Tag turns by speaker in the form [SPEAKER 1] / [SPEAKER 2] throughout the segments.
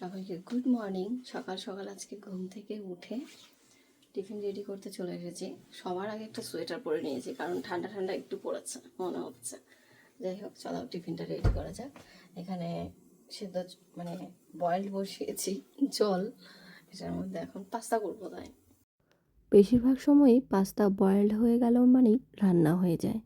[SPEAKER 1] সবাইকে good morning. সকাল সকাল আজকে ঘুম থেকে উঠে টিফিন রেডি করতে চলে এসেছি। সবার আগে একটা সোয়েটার পরে নিয়েছি, কারণ ঠান্ডা ঠান্ডা একটু পড়েছে, মনে হচ্ছে। যাই হোক, চলো টিফিনটা রেডি করা যাক। এখানে সেদ্ধ মানে বয়েল বসিয়েছি, জল। এটার মধ্যে এখন পাস্তা করব তাই। বেশিরভাগ সময়ই পাস্তা বয়েলড হয়ে গেল মানেই রান্না হয়ে যায়।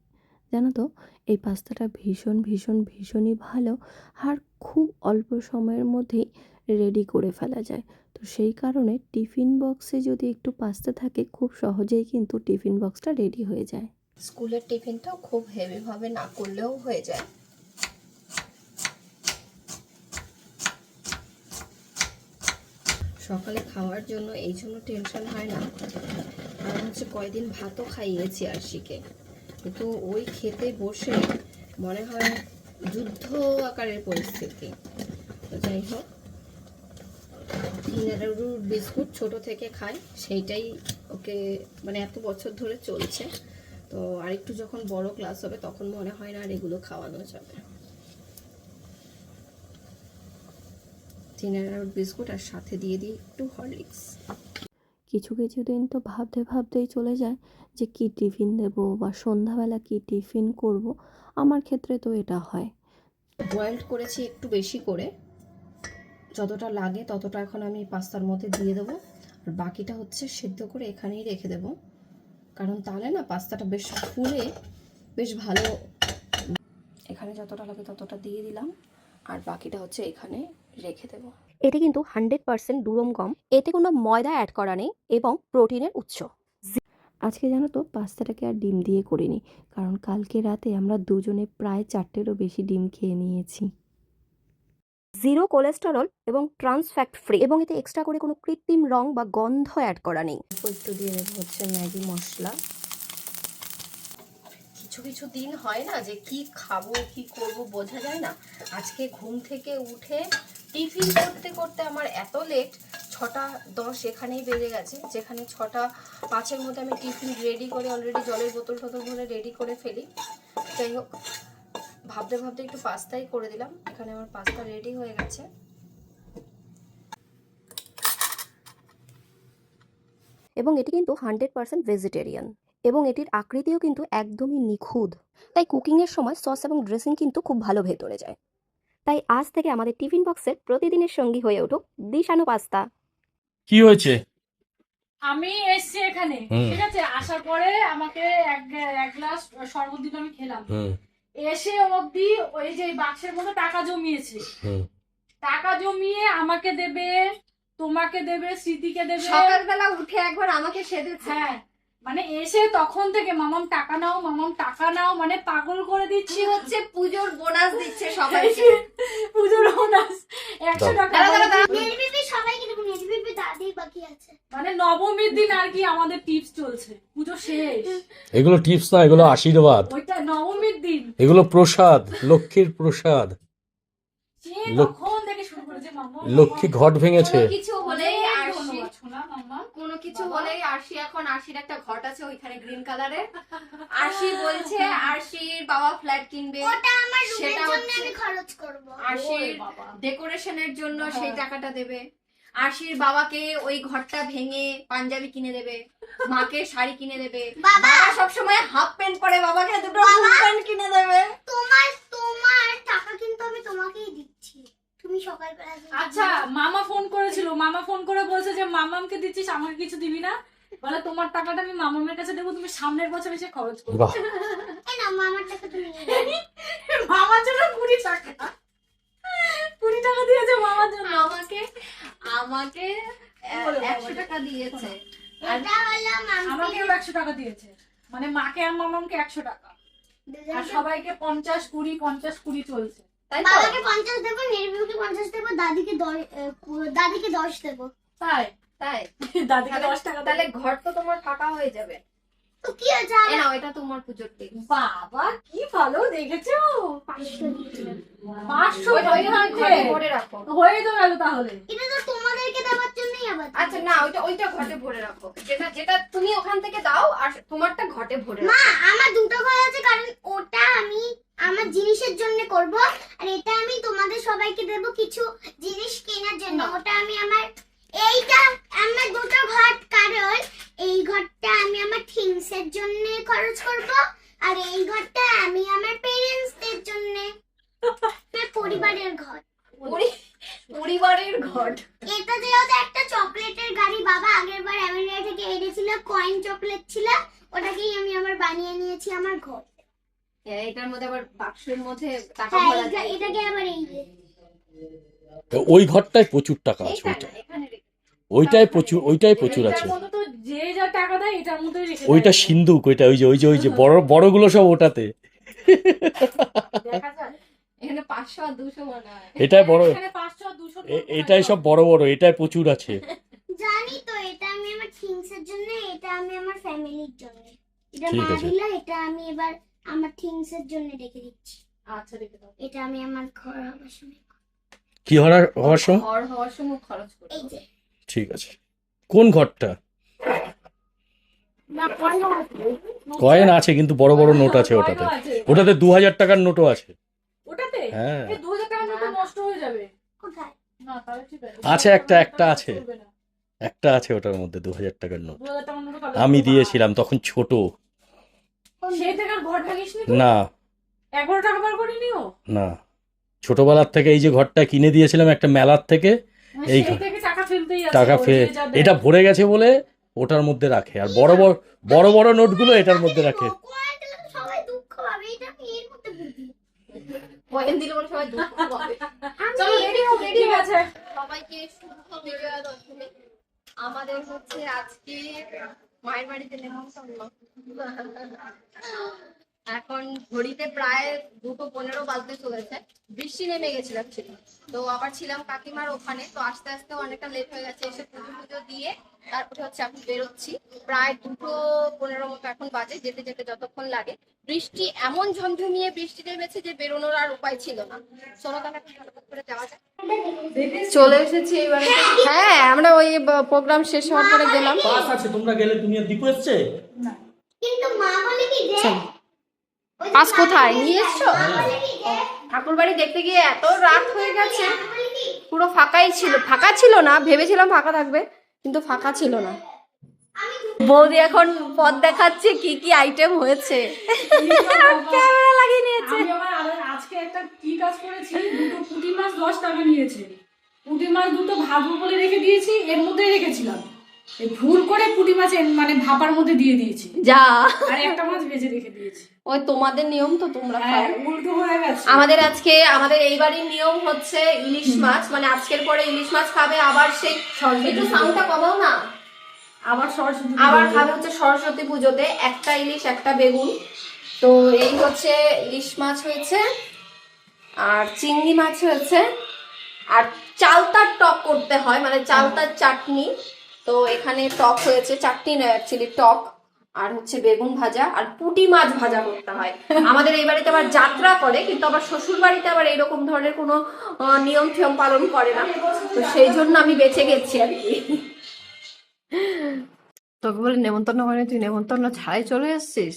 [SPEAKER 1] জানো তো, এই পাস্তাটা ভীষণ ভীষণ ভীষণই ভালো। আর খুব অল্প সময়ের মধ্যেই রেডি করে ফেলা যায়। তো সেই কারণে টিফিন বক্সে যদি একটু পাস্তা থাকে, খুব সহজেই কিন্তু টিফিন বক্সটা রেডি হয়ে যায়। স্কুলের টিফিনটাও খুব হেভিভাবে না করলেও হয়ে যায়। সকালে খাওয়ার জন্য এই জন্য টেনশন হয় না। কারণ হচ্ছে কয়দিন ভাতও খাইয়েছি আরশিকে। কিন্তু ওই খেতে বসে মনে হয় যুদ্ধ আকারের পরিস্থিতি। যাই হোক। কিনারুর বিস্কুট ছোট থেকে খায় সেইটাই ওকে মানে এত বছর ধরে চলছে। তো আরেকটু যখন বড় ক্লাস হবে তখন মনে হয় না আর এগুলো খাওয়ানো যাবে। চিনার বিস্কুট আর সাথে দিয়ে দিই একটু হরলিক্স। কিছু কিছু দিন তো ভাবতে ভাবতেই চলে যায় যে কি টিফিন দেব বা সন্ধ্যাবেলা কি টিফিন করব। আমার ক্ষেত্রে তো এটা হয়। বয়েলড করেছি একটু বেশি করে। যতটা লাগে ততটা এখন আমি পাস্তার মধ্যে দিয়ে দেবো। আর বাকিটা হচ্ছে সেদ্ধ করে এখানেই রেখে দেব। কারণ তাহলে না পাস্তাটা বেশ ফুলে বেশ ভালো। এখানে যতটা লাগে ততটা দিয়ে দিলাম। আর বাকিটা হচ্ছে এখানে রেখে দেবো।
[SPEAKER 2] এটি কিন্তু হান্ড্রেড পার্সেন্ট ডুরম গম। এতে কোনো ময়দা অ্যাড করা নেই এবং প্রোটিনের উৎস।
[SPEAKER 1] আজকে জানো তো পাস্তাটাকে আর ডিম দিয়ে করিনি। কারণ কালকে রাতে আমরা দুজনে প্রায় চারটেরও বেশি ডিম খেয়ে নিয়েছি।
[SPEAKER 2] জিরো কোলেস্টেরল এবং ট্রান্সফ্যাক্ট ফ্রি এবং এতে এক্সট্রা করে কোনো কৃত্রিম রং বা গন্ধ অ্যাড করা নেই।
[SPEAKER 1] একটু দিয়ে দেবো হচ্ছে ম্যাগি মশলা। কিছু কিছু দিন হয় না যে কি খাব, কি করব বোঝা যায় না। আজকে ঘুম থেকে উঠে টিফিন করতে করতে আমার এত লেট ছটা দশ এখানেই বেজে গেছে। যেখানে ছটা পাঁচের মধ্যে আমি টিফিন রেডি করে অলরেডি জলের বোতল টোতল ভরে রেডি করে ফেলি। যাই হোক ভাবতে ভাবতে একটু পাস্তাই করে দিলাম। এখানে আমার পাস্তা রেডি হয়ে গেছে।
[SPEAKER 2] এবং এটি কিন্তু হান্ড্রেড পার্সেন্ট ভেজিটেরিয়ান এবং এটির আকৃতিও কিন্তু একদমই নিখুঁত। তাই কুকিংয়ের সময় সস এবং ড্রেসিং কিন্তু খুব ভালো ভেতরে যায়। তাই আজ থেকে আমাদের টিফিন বক্সের প্রতিদিনের সঙ্গী হয়ে উঠুক দিশানু পাস্তা।
[SPEAKER 3] কি হয়েছে?
[SPEAKER 4] আমি এসছি এখানে ঠিক আছে? আসার পরে আমাকে এক এক গ্লাস শরবত দিল আমি খেলাম। এসে অবধি ওই যে বাক্সের মধ্যে টাকা জমিয়েছে। টাকা জমিয়ে আমাকে দেবে তোমাকে দেবে স্মৃতিকে দেবে।
[SPEAKER 5] সকালবেলা উঠে একবার আমাকে সেদেছে
[SPEAKER 4] হ্যাঁ মানে এসে তখন থেকে মামাম টাকা নাও মামাম টাকা নাও মানে পাগল করে দিচ্ছি
[SPEAKER 5] হচ্ছে। পুজোর বোনাস দিচ্ছে সবাইকে।
[SPEAKER 4] পুজোর বোনাস। একশো টাকা মানে নবমীর দিন আর কি আমাদের টিপস চলছে। পুজো শেষ।
[SPEAKER 3] এগুলো টিপস না এগুলো আশীর্বাদ।
[SPEAKER 4] ওইটা নবমীর দিন।
[SPEAKER 3] এগুলো প্রসাদ লক্ষ্মীর প্রসাদ। লক্ষ্মী ঘট ভেঙেছে।
[SPEAKER 5] কিছু হলেই আরশি
[SPEAKER 4] মাম্মা?
[SPEAKER 5] কোনো কিছু হলেই আরশি এখন আরশির একটা ঘট আছে ওইখানে গ্রিন কালারের আরশি বলছে আরশির বাবা ফ্ল্যাট কিনবে।
[SPEAKER 6] ওটা আমার রুমের
[SPEAKER 5] সেটা
[SPEAKER 6] জন্য আমি খরচ করব।
[SPEAKER 5] আরশির ডেকোরেশনের জন্য
[SPEAKER 4] হ্যাঁ।
[SPEAKER 5] সেই টাকাটা দেবে। আরশির বাবাকে ওই ঘরটা ভেঙে পাঞ্জাবি কিনে দেবে। মাকে শাড়ি কিনে দেবে।
[SPEAKER 6] বাবা!
[SPEAKER 5] বাবা সবসময় হাফ প্যান্ট পরে বাবাকে দুটো ফুল প্যান্ট কিনে দেবে।
[SPEAKER 6] তোমার তোমার টাকা কিন্তু আমি তোমাকেই দিচ্ছি। তুমি সকালবেলা
[SPEAKER 4] আচ্ছা মামা ফোন করেছিল। মামা ফোন করে বলছে যে মামামকে দিচ্ছিস আমাকে কিছু দিবি না? বলে তোমার টাকাটা আমি মামামের কাছে দেবো তুমি সামনের বছর এসে খরচ করো
[SPEAKER 6] না মামার টাকা তুমি
[SPEAKER 4] মামার জন্য কুড়ি টাকা। কুড়ি টাকা দিয়েছে মামার জন্য।
[SPEAKER 5] আমাকে আমাকে টাকা দিয়েছে।
[SPEAKER 4] আমাকেও একশো টাকা দিয়েছে। মানে মাকে আর মামামকে একশো টাকা। আর সবাইকে পঞ্চাশ কুড়ি পঞ্চাশ কুড়ি চলছে।
[SPEAKER 5] তাই
[SPEAKER 6] বাবাকে পঞ্চাশ দেবো নির্বিউকে পঞ্চাশ দেবো দাদিকে দশ দাদিকে দশ দেবো।
[SPEAKER 4] তাই
[SPEAKER 5] তাই।
[SPEAKER 4] দাদিকে দশ টাকা
[SPEAKER 5] তাহলে
[SPEAKER 4] তাহলে
[SPEAKER 5] ঘর তো তোমার ফাঁকা হয়ে যাবে। এটা তোমার পুজোর
[SPEAKER 4] বাবা কি ভালো দেখেছ?
[SPEAKER 6] পাঁচশো দিচ্ছি।
[SPEAKER 4] পাঁচশো
[SPEAKER 5] ওইটা ওইটা তুমি ঘরে ভরে রাখো।
[SPEAKER 4] হয়ে তো গেল তাহলে।
[SPEAKER 6] এটা তো তোমাদেরকে দেওয়ার জন্যই আবার
[SPEAKER 5] আচ্ছা না ওইটা ওইটা ঘটে ভরে রাখো। যেটা যেটা তুমি ওখান থেকে দাও আর তোমারটা ঘটে ভরে
[SPEAKER 6] মা আমার দুটো ঘর আছে কারণ ওটা আমি আমার জিনিসের জন্য করব আর এটা আমি তোমাদের সবাইকে দেব কিছু জিনিস কেনার জন্য।
[SPEAKER 5] এইটা
[SPEAKER 6] দুটো ঘর কারণ এই ঘরটা আমি আমার জন্য খরচ করব আর এই ঘরটা আমি আমার জন্য।
[SPEAKER 5] পরিবারের ঘর। পরিবারের ঘর।
[SPEAKER 6] এটা যেহেতু একটা চকলেটের গাড়ি বাবা আগের বার আমেরিকা থেকে এনেছিল কয়েন চকলেট ছিল ওটাকেই আমি আমার বানিয়ে নিয়েছি আমার ঘর।
[SPEAKER 5] এটার মধ্যে আবার বাক্সের মধ্যে টাকা
[SPEAKER 6] হ্যাঁ,
[SPEAKER 5] ভরা
[SPEAKER 6] এটাকে আবার এই
[SPEAKER 3] ওই ঘরটায় প্রচুর টাকা আছে ওইটা ওইটাই প্রচুর ওইটাই প্রচুর আছে।
[SPEAKER 4] এটার মধ্যে তো যে যা টাকা দেয় এটার মধ্যে রেখে
[SPEAKER 3] ওইটা। সিন্ধুক ওইটা ওই যে ওই যে ওই যে বড় বড়গুলো সব ওটাতে। এটাই বড়। এটাই সব বড় বড় এটাই প্রচুর আছে।
[SPEAKER 6] জানি তো এটা আমি আমার থিংস এর জন্য এটা আমি আমার ফ্যামিলির জন্য। এটা মা দিল এটা আমি এবার আমার থিংস এর জন্য রেখে দিচ্ছি।
[SPEAKER 4] আচ্ছা রেখে দাও।
[SPEAKER 6] এটা আমি আমার ঘর সময়
[SPEAKER 3] কি হওয়ার হওয়ার সময়?
[SPEAKER 5] ঘর হওয়ার সময় খরচ করব
[SPEAKER 6] এই যে।
[SPEAKER 3] ঠিক আছে। কোন ঘরটা?
[SPEAKER 4] কয়েন আছে
[SPEAKER 3] কিন্তু বড় বড় নোট আছে ওটাতে। ওটাতে দু হাজার টাকার নোটও আছে। হ্যাঁ।
[SPEAKER 4] হয়ে আছে।
[SPEAKER 3] আছে একটা, একটা আছে। একটা আছে ওটার মধ্যে দু হাজার টাকার নোট। আমি দিয়েছিলাম তখন ছোট।
[SPEAKER 4] নি?
[SPEAKER 3] না। ছোটবেলার থেকে এই যে ঘরটা কিনে দিয়েছিলাম একটা মেলার থেকে এই ঘর-
[SPEAKER 4] ফেলতেই আছে
[SPEAKER 3] টাকা
[SPEAKER 4] ও
[SPEAKER 3] ফে
[SPEAKER 4] যে যা দেয়।
[SPEAKER 3] এটা ভরে গেছে বলে ওটার মধ্যে রাখে আর বড় বড় বড় বড় নোটগুলো এটার মধ্যে রাখে।
[SPEAKER 6] কয়েন দিলে তো সবাই দুঃখ পাবে এটা আমি এর মধ্যে বুঝি
[SPEAKER 5] কয়েন দিলে বলে সবাই দুঃখ পাবে।
[SPEAKER 4] চলো রেডি হোক রেডি আছে
[SPEAKER 5] সবাইকে শুভ বিজয়া দশমী আমাদের হচ্ছে আজকে মায়ের বাড়িতে নেমন্তন্ন এখন ঘড়িতে প্রায় দুটো পনেরো বাজতে চলেছে। বৃষ্টি নেমে গেছিল actually। তো আবার ছিলাম কাকিমার ওখানে। তো আস্তে আস্তে অনেকটা লেট হয়ে গেছে। এসে পুজো পুজো দিয়ে তারপরে হচ্ছে এখন বেরোচ্ছি। প্রায় দুটো পনেরো মতো এখন বাজে যেতে যেতে যতক্ষণ লাগে। বৃষ্টি এমন ঝমঝমিয়ে বৃষ্টি নেমেছে যে বেরোনোর আর উপায় ছিল না। চলো তাহলে এখন ফটাফট করে যাওয়া যাক। চলে এসেছি এবারে হ্যাঁ আমরা ওই প্রোগ্রাম শেষ হওয়ার পরে গেলাম।
[SPEAKER 3] তোমরা গেলে তুমি দীপু এসছে?
[SPEAKER 6] কিন্তু মা বলে কি যে
[SPEAKER 5] পাস কোথায়? নিয়ে এসছো? ঠাকুর বাড়ি দেখতে গিয়ে এত রাত হয়ে গেছে। পুরো ফাঁকাই ছিল। ফাঁকা ছিল না ভেবেছিলাম ফাঁকা থাকবে কিন্তু ফাঁকা ছিল না। বৌদি এখন পথ দেখাচ্ছে কি কি আইটেম হয়েছে। ক্যামেরা লাগিয়ে নিয়েছে।
[SPEAKER 4] আজকে একটা কি কাজ করেছি? দুটো পুঁটি মাছ দশ টাকা নিয়েছে। পুঁটি মাছ দুটো ভাজবো বলে রেখে দিয়েছি এর মধ্যে রেখেছিলাম। ভুল করে পুঁটি মাছ মানে ভাপার মধ্যে দিয়ে দিয়েছি।
[SPEAKER 5] যা।
[SPEAKER 4] আর একটা মাছ ভেজে রেখে দিয়েছি।
[SPEAKER 5] ওই তোমাদের নিয়ম তো তোমরা
[SPEAKER 4] হ্যাঁ
[SPEAKER 5] খাও।
[SPEAKER 4] উল্টো হয়ে গেছে।
[SPEAKER 5] আমাদের আজকে আমাদের এইবারই নিয়ম হচ্ছে ইলিশ মাছ। মানে আজকের পরে ইলিশ মাছ খাবে আবার সেই একটু সাউন্ডটা কমাও না।
[SPEAKER 4] আবার সরস্বতী
[SPEAKER 5] আবার। খাবে হচ্ছে সরস্বতী পুজোতে একটা ইলিশ একটা বেগুন। তো এই হচ্ছে ইলিশ মাছ হয়েছে আর চিংড়ি মাছ হয়েছে। আর চালতার টক করতে হয় মানে চালতার চাটনি। তো এখানে টক হয়েছে চারটি নয় অ্যাকচুয়ালি টক আর হচ্ছে বেগুন ভাজা আর পুঁটি মাছ ভাজা করতে হয়। আমাদের এই বাড়িতে আবার যাত্রা করে কিন্তু আবার শ্বশুর বাড়িতে আবার এরকম ধরনের কোনো নিয়ম টিয়ম পালন করে না। তো সেই জন্য আমি বেঁচে গেছি আর কি। তোকে বলে নেমন্তন্ন করে তুই নেমন্তন্ন ছাড়াই চলে এসছিস?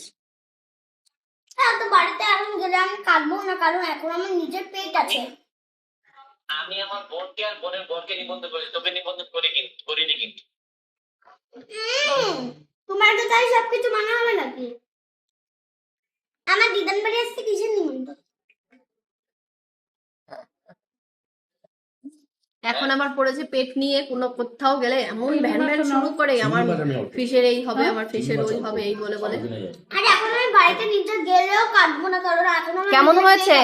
[SPEAKER 6] হ্যাঁ তো বাড়িতে এখন গেলে আমি কাটবো না কারণ এখন আমার নিজের পেট আছে।
[SPEAKER 7] আমি আমার বোনকে আর বোনের বোনকে নিবন্ধন করি তোকে নিবন্ধন করি কিন্তু করিনি কিন্তু।
[SPEAKER 6] তোমার তো তাই সবকিছু মানা হবে নাকি? আমার দিদান বাড়ি আসছে কিসের নিমন্ত্রণ?
[SPEAKER 5] এখন আমার পড়েছে পেট নিয়ে কোনো কোথাও গেলে এমন ভ্যান ভ্যান শুরু করে আমার ফিশের এই হবে আমার ফিশের ওই হবে এই বলে বলে।
[SPEAKER 6] আর এখন আমি বাড়িতে নিজে গেলেও কাটবো না কারণ এখন
[SPEAKER 5] কেমন হয়েছে?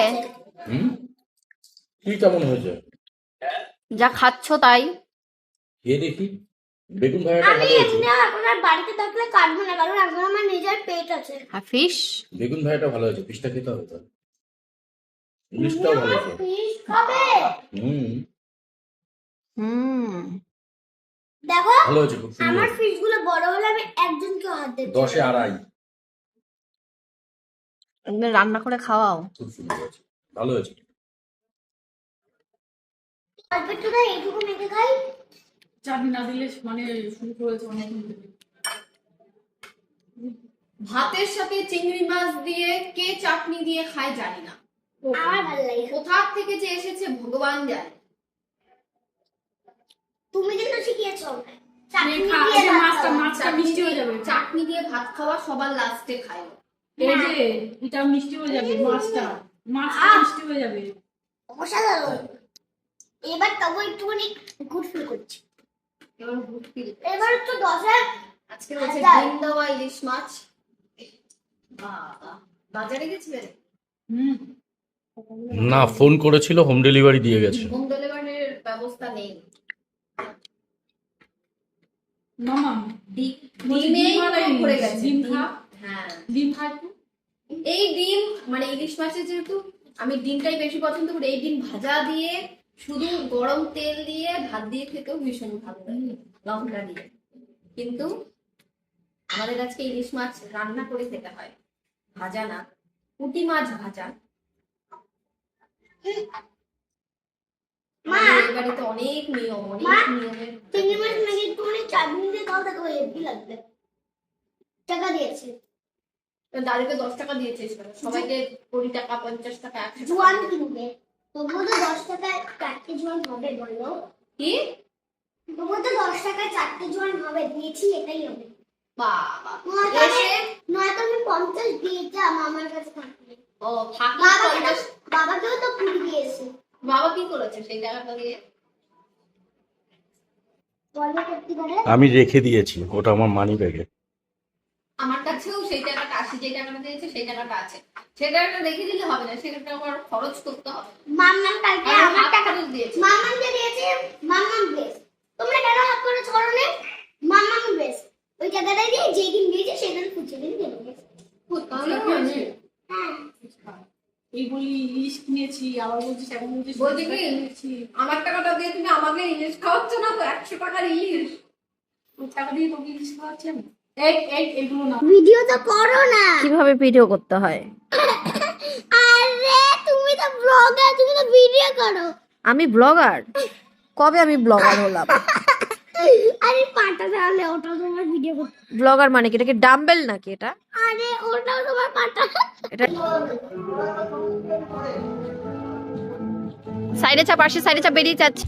[SPEAKER 3] কি কেমন হয়েছে?
[SPEAKER 5] যা খাচ্ছ তাই।
[SPEAKER 3] এ দেখি। বেগুন ভাজাটা
[SPEAKER 6] আমি
[SPEAKER 3] ভালো হয়েছে
[SPEAKER 6] এখন আর বাড়িতে থাকলে কাটবো না কারণ এখন আমার নিজের পেট আছে।
[SPEAKER 5] ফিশ
[SPEAKER 3] বেগুন ভাজাটা ভালো হয়েছে খেতে হবে তো। ইলিশটাও ভালো হয়েছে।
[SPEAKER 6] ফিশ খাবে?
[SPEAKER 3] হুম।
[SPEAKER 5] হুম।
[SPEAKER 6] দেখো
[SPEAKER 3] ভালো হয়েছে খুব সুন্দর।
[SPEAKER 6] আমার ফিশগুলো বড় হলে আমি একজনকে হাত দিতে
[SPEAKER 3] দশে আড়াই।
[SPEAKER 5] একদিন রান্না করে খাওয়াও।
[SPEAKER 3] খুব সুন্দর হয়েছে ভালো হয়েছে।
[SPEAKER 6] অল্প একটু না এইটুকু মেখে খাই।
[SPEAKER 4] চাটনি না দিলে মানে শুরু করেছে অনেক
[SPEAKER 5] ভাতের সাথে চিংড়ি মাছ দিয়ে কে চাটনি দিয়ে খায় জানি না।
[SPEAKER 6] আমার ভালো লাগে।
[SPEAKER 5] কোথা থেকে যে এসেছে ভগবান জানে।
[SPEAKER 6] তুমি কিন্তু শিখিয়েছো চাটনি দিয়ে ভাত
[SPEAKER 4] মাছটা মিষ্টি হয়ে যাবে।
[SPEAKER 5] চাটনি দিয়ে ভাত খাওয়া সবার লাস্টে খায়।
[SPEAKER 4] এই যে এটা মিষ্টি হয়ে যাবে মাছটা। মাছটা মিষ্টি হয়ে যাবে।
[SPEAKER 6] অসাধারণ। এবার তবু একটুখানি গুড ফিল করছি।
[SPEAKER 5] এবার good
[SPEAKER 6] এবার তো দশের
[SPEAKER 5] আজকে হচ্ছে
[SPEAKER 6] হাজার।
[SPEAKER 5] ইলিশ মাছ। বাজারে গেছিলেন
[SPEAKER 4] হুম।
[SPEAKER 3] না ফোন করেছিল হোম ডেলিভারি দিয়ে গেছে।
[SPEAKER 5] হোম ডেলিভারির ব্যবস্থা নেই।
[SPEAKER 4] মামা
[SPEAKER 5] ডি-
[SPEAKER 4] ডিম
[SPEAKER 5] গেছে।
[SPEAKER 4] ডিম। খা।
[SPEAKER 5] হ্যাঁ।
[SPEAKER 4] ডিম
[SPEAKER 5] এই ডিম মানে ইলিশ মাছের যেহেতু আমি ডিমটাই বেশি পছন্দ করি এই ডিম ভাজা দিয়ে শুধু গরম তেল দিয়ে ভাত দিয়ে খেতেও ভীষণ ভালো লাগে লঙ্কা দিয়ে। কিন্তু আমাদের আজকে ইলিশ মাছ রান্না করে খেতে হয় ভাজা না পুঁটি মাছ ভাজা। বাড়িতে অনেক নিয়ম অনেক নিয়মের
[SPEAKER 6] চিংড়ি মাছ নাকি একটুখানি চাটনি দিয়ে খাও তাকে হেভি লাগবে। টাকা দিয়েছে।
[SPEAKER 5] দাদুকে দশ টাকা দিয়েছিস সবাইকে কুড়ি টাকা পঞ্চাশ টাকা একশো
[SPEAKER 6] জোয়ান কিনবে। তবুও তো দশ টাকায় চারটে জোয়ান হবে বলল
[SPEAKER 5] কি?
[SPEAKER 6] তবুও তো দশ টাকায় চারটে জোয়ান হবে দিয়েছি এটাই হবে।
[SPEAKER 5] বাবা
[SPEAKER 6] আমি- পঞ্চাশ দিয়েছিলাম আমার কাছে থাকলে।
[SPEAKER 5] ও থাকলে
[SPEAKER 6] তো
[SPEAKER 5] পঞ্চাশ
[SPEAKER 6] বাবাকেও তো কুড়ি দিয়েছে।
[SPEAKER 5] বাবা কি করেছে সেই টাকাটা দিয়ে?
[SPEAKER 3] আমি রেখে দিয়েছি ওটা আমার মানি ব্যাগে
[SPEAKER 5] আমার কাছেও সেই টাকাটা আছে যে টাকাটা দিয়েছে সেই টাকাটা আছে। সেই টাকাটা রেখে দিলে হবে না সেটা আমার খরচ করতে হবে।
[SPEAKER 6] মাম্মাম কালকে আমার টাকা
[SPEAKER 5] খরচ দিয়েছি।
[SPEAKER 6] মাম্মামকে দিয়েছে মাম্মাম বেশ। তোমরা কেন হাত করে ছড়ো নে মাম্মাম বেশ। ওই টাকাটাই দিয়ে যেদিন দিয়েছে সেদিন খুঁজে দিন দিয়ে দেবে। হ্যাঁ
[SPEAKER 4] এই বলি ইলিশ কিনেছি আবার বলছিস এখন বলছিস
[SPEAKER 5] বলছি কি? আমার টাকাটা দিয়ে তুমি আমাকে ইলিশ খাওয়াচ্ছ না তো? একশো টাকার ইলিশ
[SPEAKER 4] ওই টাকা দিয়ে তোকে ইলিশ খাওয়াচ্ছি না
[SPEAKER 6] ভিডিও তো করো না।
[SPEAKER 2] কীভাবে ভিডিও করতে হয়?
[SPEAKER 6] আরে তুমি তো ব্লগার তুমি তো ভিডিও করো।
[SPEAKER 2] আমি ব্লগার কবে আমি ব্লগার হলাম?
[SPEAKER 6] আরে পাটা তাহলে ওটাও তোমার ভিডিও করতে।
[SPEAKER 2] ব্লগার মানে কি? এটা কি ডাম্বেল নাকি এটা?
[SPEAKER 6] আরে ওটাও তোমার পাটা।
[SPEAKER 2] এটা সাইডে চাপ আসে সাইডে চাপ বেরিয়ে যাচ্ছে।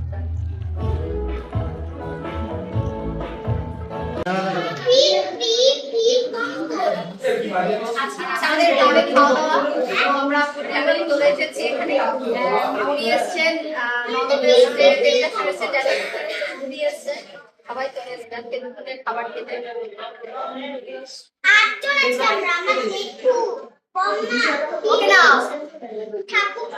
[SPEAKER 5] আমরা ফ্যামিলি চলে এসেছি এখানে উনি এসছেন আহ, ননদ এসছে দেবদাস এসছে যারা দিদি এসছে সবাই চলে এসছে আজকে খাবার খেতে
[SPEAKER 6] আটজন আছি আমরা আমরা দেখু পম্মা ঠাকুর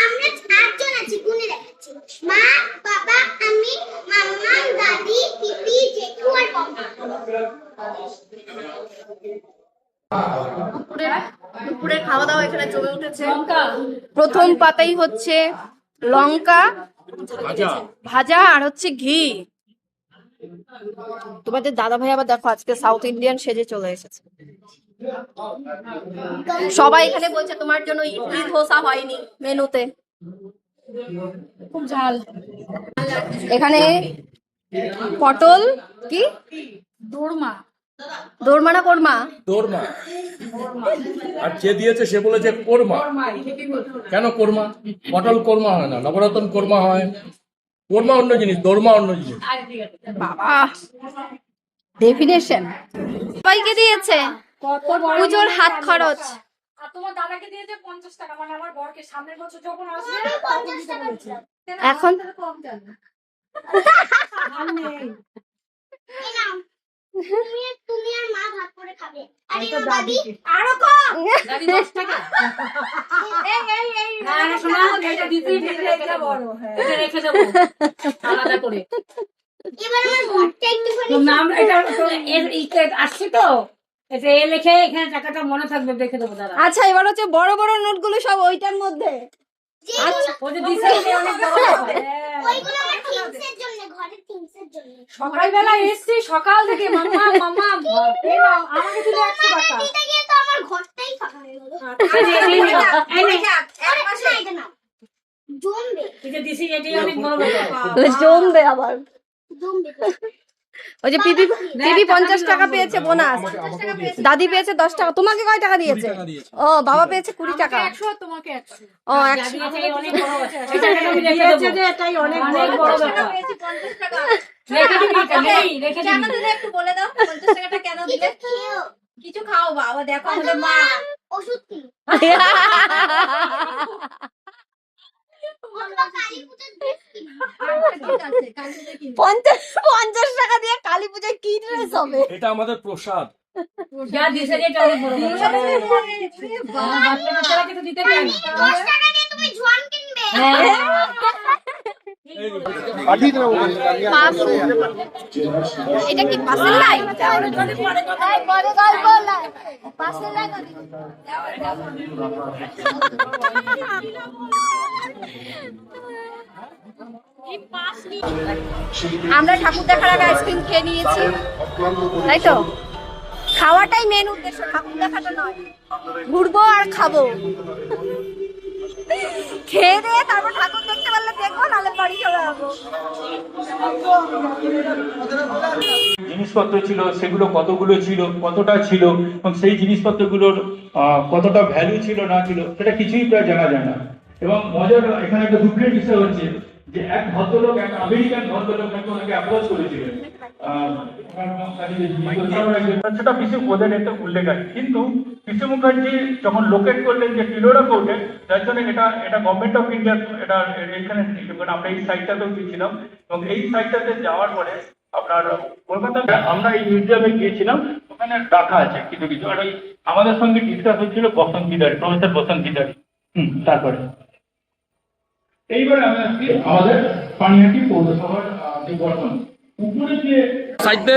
[SPEAKER 6] আমরা আটজন আছি গুনে দেখাচ্ছি মা বাবা আমি মাম্মা দাদি পিপি জেঠু আর পম্মা
[SPEAKER 2] দুপুরের দুপুরের খাওয়া দাওয়া এখানে জমে উঠেছে। প্রথম পাতাই হচ্ছে লঙ্কা ভাজা। আর হচ্ছে ঘি। তোমাদের দাদা ভাই আবার দেখো আজকে সাউথ ইন্ডিয়ান সেজে চলে এসেছে। সবাই এখানে বলছে তোমার জন্য ইডলি ধোসা হয়নি মেনুতে।
[SPEAKER 4] খুব ঝাল।
[SPEAKER 2] এখানে পটল কি?
[SPEAKER 4] দোরমা।
[SPEAKER 2] দোরমানা কোরমা
[SPEAKER 3] তোর মা আর যে দিয়েছে সে বলেছে কোরমা। কেন কোরমা? পটল কোরমা হয় না নবরত্ন কোরমা হয়। কোরমা অন্য জিনিস দোরমা অন্য জিনিস।
[SPEAKER 2] বাবা। ডেফিনেশন সবাইকে দিয়েছে। পুজোর হাত খরচ।
[SPEAKER 4] তোমার দাদাকে দিয়েছে পঞ্চাশ টাকা মানে আমার বরকে। সামনের বছর যখন আসবে
[SPEAKER 6] আমি পঞ্চাশ টাকা দিলাম
[SPEAKER 2] এখন?
[SPEAKER 4] কম জানি
[SPEAKER 6] তুমি তুমি আর মা ভাগ করে খাবে। আরে দাদি
[SPEAKER 4] আরও কম। দাদি দশ টাকা?
[SPEAKER 6] এই এই এই
[SPEAKER 4] না না শোনা এটা দিতে রেখে দেবো এটা রেখে দেবো আলাদা করে।
[SPEAKER 6] এবার আমার ঘরটা একটুখানি
[SPEAKER 4] তোর নাম এটা এর আসছে তো? এটা এ লিখে এখানে টাকাটা মনে থাকবে দেখে দেবো দাদা।
[SPEAKER 2] আচ্ছা এবার হচ্ছে বড় বড় নোটগুলো সব ওইটার মধ্যে।
[SPEAKER 6] যেগুলো
[SPEAKER 4] ও যে দিছে। এটা অনেক বড় ব্যাপার।
[SPEAKER 6] ওইগুলো আমার থিংসের জন্য ঘরের থিংসের জন্য।
[SPEAKER 4] সকালবেলা এসছি সকাল থেকে মাম্মা মাম্মা আমাকে দিলে একশো টাকা
[SPEAKER 6] আমার ঘরটাই ফাঁকা হয়ে গেল। জমবে।
[SPEAKER 2] জমবে আবার।
[SPEAKER 6] জমবে।
[SPEAKER 2] ওই যে পিপি পিপি পঞ্চাশ টাকা পেয়েছে বোনাস। দাদি পেয়েছে দশ টাকা। তোমাকে কয় টাকা দিয়েছে? ও বাবা পেয়েছে কুড়ি টাকা।
[SPEAKER 4] একশো
[SPEAKER 2] ও একশো।
[SPEAKER 5] কিছু খাও বাবা দেখো আমাদের মা।
[SPEAKER 6] ওষুধ কি কালী পুজোর dress কিনবো।
[SPEAKER 5] পঞ্চাশ পঞ্চাশ টাকা দিয়ে কালী পূজায় কি ড্রেস হবে
[SPEAKER 8] এটা আমাদের প্রসাদ
[SPEAKER 9] দিতে
[SPEAKER 5] আমরা ঠাকুর দেখার আগে আইসক্রিম খেয়ে নিয়েছি। তাই তো? খাওয়াটাই মেন উদ্দেশ্য, ঠাকুর দেখাটা নয়। ঘুরবো আর খাব। খেয়ে দিয়ে তারপর ঠাকুর দেখব নাহলে বাড়ি চলে যাব।
[SPEAKER 10] জিনিসপত্র ছিল সেগুলো কতগুলো ছিল কতটা ছিল এবং সেই জিনিসপত্রগুলোর আহ, কতটা ভ্যালু ছিল না ছিল সেটা কিছুই প্রায় জানা যায় না। এবং মজার এখানে একটা দুঃখের বিষয় হচ্ছে যে এক ভদ্রলোক এক আমেরিকান ভদ্রলোক নাকি ওনাকে অ্যাপ্রোচ করেছিলেন সেটা ওদের এতে উল্লেখ আছে। কিন্তু পিসি মুখার্জি যখন লোকেট করলেন যে টিলোরা কোর্টে যার জন্য এটা এটা গভর্নমেন্ট অফ ইন্ডিয়া এটা এখানে আমরা এই সাইটটাতেও গিয়েছিলাম। এবং এই সাইটটাতে যাওয়ার পরে আপনার কলকাতা, আমরা এই মিউজিয়ামে গিয়েছিলাম, ওখানে রাখা আছে কিছু কিছু। আর ওই আমাদের সঙ্গে ডিসকাস হচ্ছিল বসন্ত গিদারি প্রফেসর বসন্ত গিদারি। হুম, তারপরে। এইবারে আমি আসছি আমাদের পানিহাটি পৌরসভার যে গঠন উপরে যে
[SPEAKER 8] সাইডে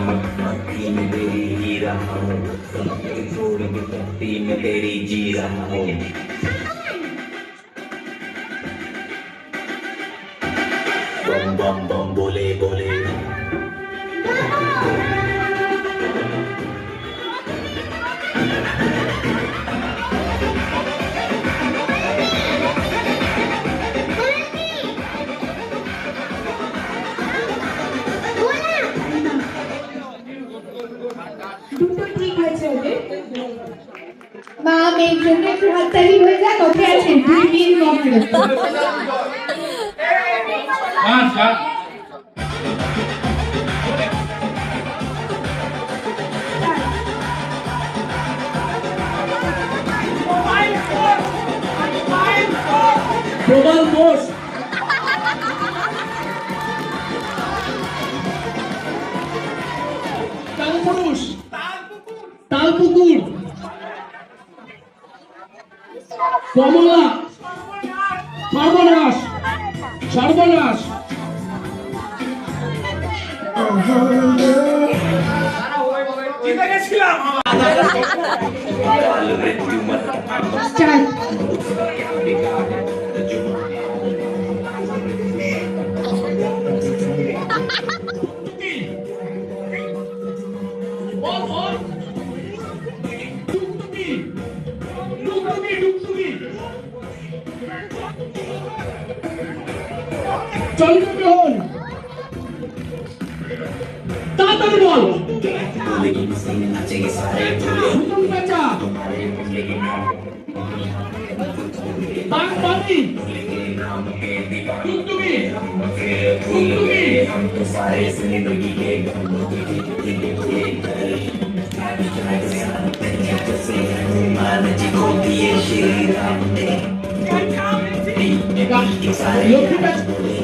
[SPEAKER 11] तेरा में तेरी ही रहा हूँ छोड़ के मस्ती में तेरी जी रहा हूँ बम बम बम बोले
[SPEAKER 4] দুই দিন কমপ্লিট
[SPEAKER 10] হ্যাঁ
[SPEAKER 8] চন্দ্রগ্রহণ তাড়াতাড়ি বল হুতুম পেঁচা
[SPEAKER 11] বাঘ পাখি
[SPEAKER 8] টুকটুকি টুকটুকি লক্ষ্মী পেঁচা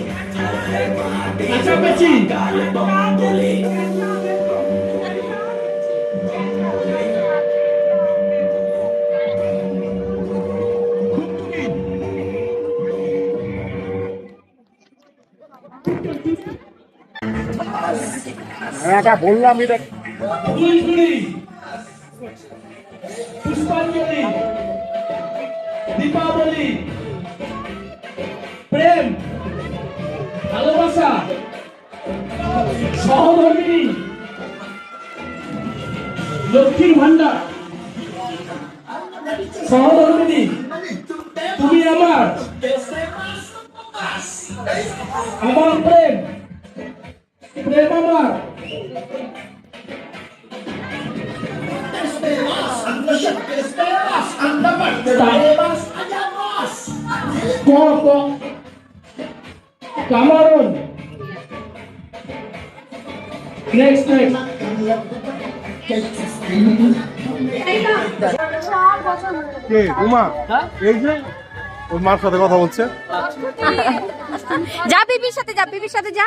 [SPEAKER 11] এটা বললাম
[SPEAKER 8] এটা পুষ্পাঞ্জলি দীপাবলি প্রেম। ভালোবাসা
[SPEAKER 12] সহধর্মিনী লক্ষ্মীর ভান্ডার সহধর্মিনী তুমি আমার আমার প্রেম প্রেম আমার। ক কামারন নেক্সট নেক্সট
[SPEAKER 6] কে উমা? এই যে ওর মার সাথে কথা বলছে।
[SPEAKER 5] যা বিবির সাথে যা বিবির সাথে যা।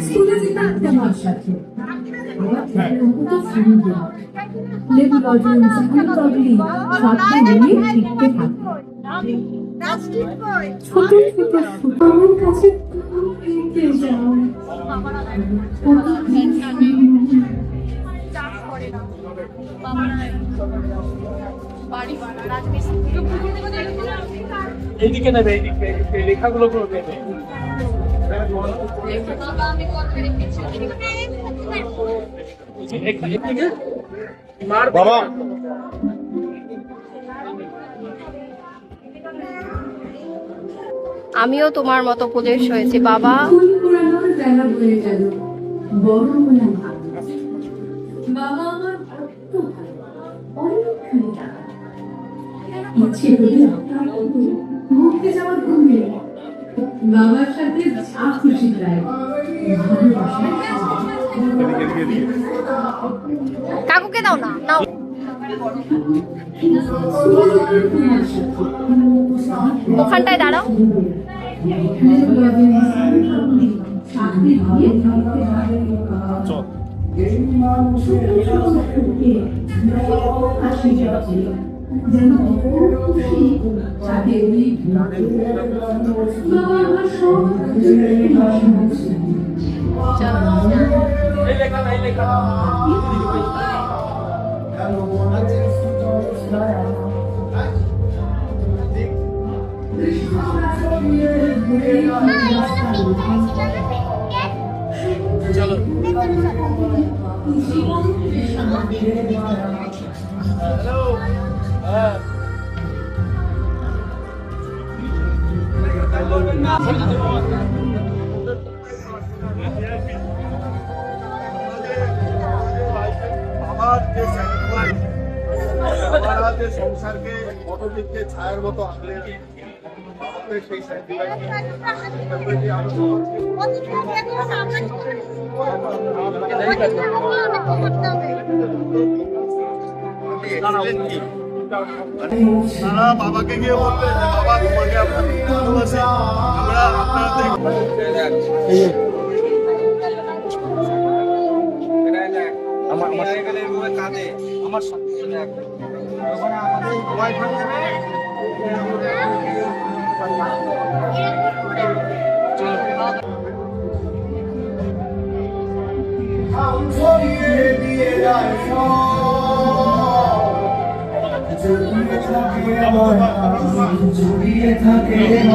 [SPEAKER 13] স্কুলে যেতে একটা মাস আছে আমার ছেলের মতো সুন্দর লেবু লজেন্স গুলকাবলি সাথে নিয়ে শিখতে থাকে ছোট থেকে ছোট আমার কাছে যাও কত
[SPEAKER 12] এইদিকে নেবে এইদিকে লেখাগুলো করে দেবে
[SPEAKER 6] বাবা।
[SPEAKER 5] আমিও তোমার মতো উপদেশ হয়েছি বাবা।
[SPEAKER 13] বড় বাবা আমার বড্ড ভালো অনেকখানি টাকা ইচ্ছে হলে ঘুরতে যাওয়ার ঘুরবে বাবার সাথে যা খুশি তাই। ভালোবাসায়
[SPEAKER 6] এদিকে এদিকে এদিকে
[SPEAKER 5] কাকুকে দাও না নাও ওখানটায় দাঁড়াও।
[SPEAKER 6] চল।
[SPEAKER 13] যেন খুশি তাদের ওই বাবা আমার সব
[SPEAKER 12] এই লেখা এই লেখা
[SPEAKER 6] আমার যে সংসারকে দিককে ছায়ার মতো আঁকলে সেই তারা বাবাকে গিয়ে বলবে যে বাবা তোমাকে ভালোবাসি আমরা আমার কাঁদে আমার সাথে আমাদের ভয় থাকবে